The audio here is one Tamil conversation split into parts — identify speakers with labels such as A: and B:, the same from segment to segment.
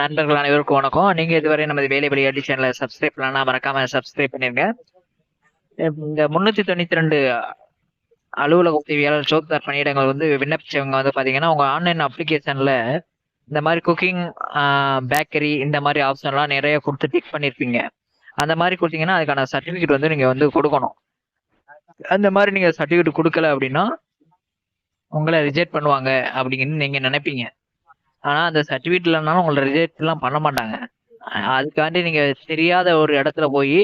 A: நண்பர்கள் அனைவருக்கும் வணக்கம். நீங்க இதுவரை நமது வேலை விளையாட்டு சேனலை சப்ஸ்கிரைப் பண்ணலாம் மறக்காம சப்ஸ்கிரைப் பண்ணிருங்க இந்த முன்னூத்தி தொண்ணூத்தி ரெண்டு அலுவலக உதவியாளர் சோக்தார் பணியிடங்கள் வந்து விண்ணப்பிச்சவங்க வந்து பாத்தீங்கன்னா உங்க ஆன்லைன் அப்ளிகேஷன்ல இந்த மாதிரி குக்கிங் பேக்கரி இந்த மாதிரி ஆப்ஷன்லாம் நிறைய கொடுத்து டிக் பண்ணிருப்பீங்க. அந்த மாதிரி கொடுத்தீங்கன்னா அதுக்கான சர்டிபிகேட் வந்து நீங்க வந்து கொடுக்கணும். அந்த மாதிரி நீங்க சர்டிபிகேட் கொடுக்கல அப்படின்னா உங்களை ரிஜெக்ட் பண்ணுவாங்க அப்படின்னு நீங்க நினைப்பீங்க. ஆனா அந்த சர்டிபிகேட் இல்லைனாலும் உங்களை ரிஜெக்ட் எல்லாம் பண்ண மாட்டாங்க. அதுக்காண்டி நீங்க தெரியாத ஒரு இடத்துல போய்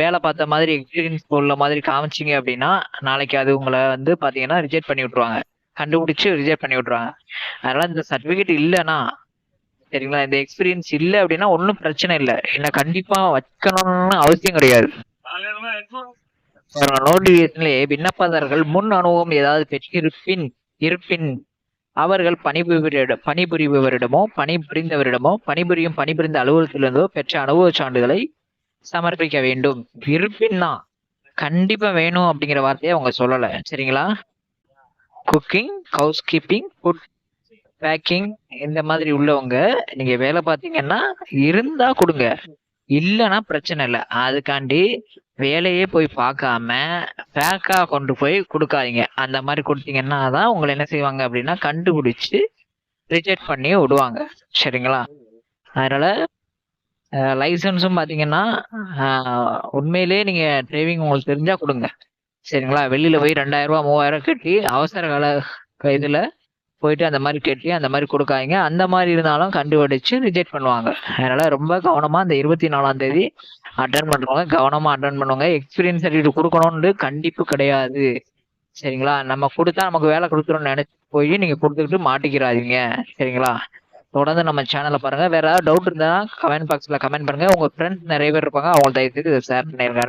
A: வேலை பார்த்த மாதிரி எக்ஸ்பீரியன்ஸ் உள்ள மாதிரி காமிச்சிங்க அப்படின்னா நாளைக்கு அது உங்களை வந்து பாத்தீங்கன்னா ரிஜெக்ட் பண்ணி விட்டுருவாங்க. கண்டுபிடிச்சு ரிஜெக்ட் பண்ணி விட்டுருவாங்க. அதனால இந்த சர்டிபிகேட் இல்லைன்னா சரிங்களா? இந்த எக்ஸ்பீரியன்ஸ் இல்லை அப்படின்னா ஒன்றும் பிரச்சனை இல்லை. என்ன கண்டிப்பாக வைக்கணும்னு அவசியம் கிடையாது. நோட்டிஃபிகேஷன்லேயே விண்ணப்பதாரர்கள் முன் அனுபவம் ஏதாவது பெற்றிருப்பின் இருப்பின் அவர்கள் பணிபுரிவரிட பணிபுரிபவரிடமோ பணிபுரிந்தவரிடமோ பணிபுரியும் பணிபுரிந்த அலுவலகத்திலிருந்தோ பெற்ற அனுபவ சான்றிதழை சமர்ப்பிக்க வேண்டும். இருப்பின் தான் கண்டிப்பா வேணும் அப்படிங்கிற வார்த்தையை அவங்க சொல்லல. சரிங்களா? Cooking house keeping food packing இந்த மாதிரி உள்ளவங்க நீங்க வேலை பார்த்தீங்கன்னா இருந்தா கொடுங்க. இல்லைன்னா பிரச்சனை இல்லை. அதுக்காண்டி வேலையே போய் பார்க்காம ஃபேக்காக கொண்டு போய் கொடுக்காதீங்க. அந்த மாதிரி கொடுத்தீங்கன்னா தான் உங்களை என்ன செய்வாங்க அப்படின்னா கண்டுபிடிச்சி ரிஜெக்ட் பண்ணி விடுவாங்க. சரிங்களா? அதனால லைசன்ஸும் பார்த்தீங்கன்னா உண்மையிலேயே நீங்கள் டிரைவிங் உங்களுக்கு தெரிஞ்சால் கொடுங்க. சரிங்களா? வெளியில் போய் ரெண்டாயிரம் ரூபா மூவாயிரம் கட்டி அவசர கால இதில் போயிட்டு அந்த மாதிரி கேட்டு அந்த மாதிரி கொடுக்காதீங்க. அந்த மாதிரி இருந்தாலும் கண்டுபிடிச்சு ரிஜெக்ட் பண்ணுவாங்க. அதனால ரொம்ப கவனமா இந்த இருபத்தி நாலாம் தேதி அட்டன் பண்றவங்க கவனமா அட்டன் பண்ணுவாங்க எக்ஸ்பீரியன்ஸ் சர்டிஃபிகேட் கொடுக்கணும்னு கண்டிப்பு கிடையாது. சரிங்களா? நம்ம கொடுத்தா நமக்கு வேலை கொடுத்துரும்னு நினைச்சு போய் நீங்க கொடுத்துக்கிட்டு மாட்டிக்கிறாதீங்க. சரிங்களா? தொடர்ந்து நம்ம சேனலை பாருங்க. வேற ஏதாவது டவுட் இருந்தா கமெண்ட் பாக்ஸ்ல கமெண்ட் பண்ணுங்க. உங்க ஃப்ரெண்ட்ஸ் நிறைய பேர் இருப்பாங்க. அவங்க தயவு செய்து ஷேர் பண்ணிருங்க.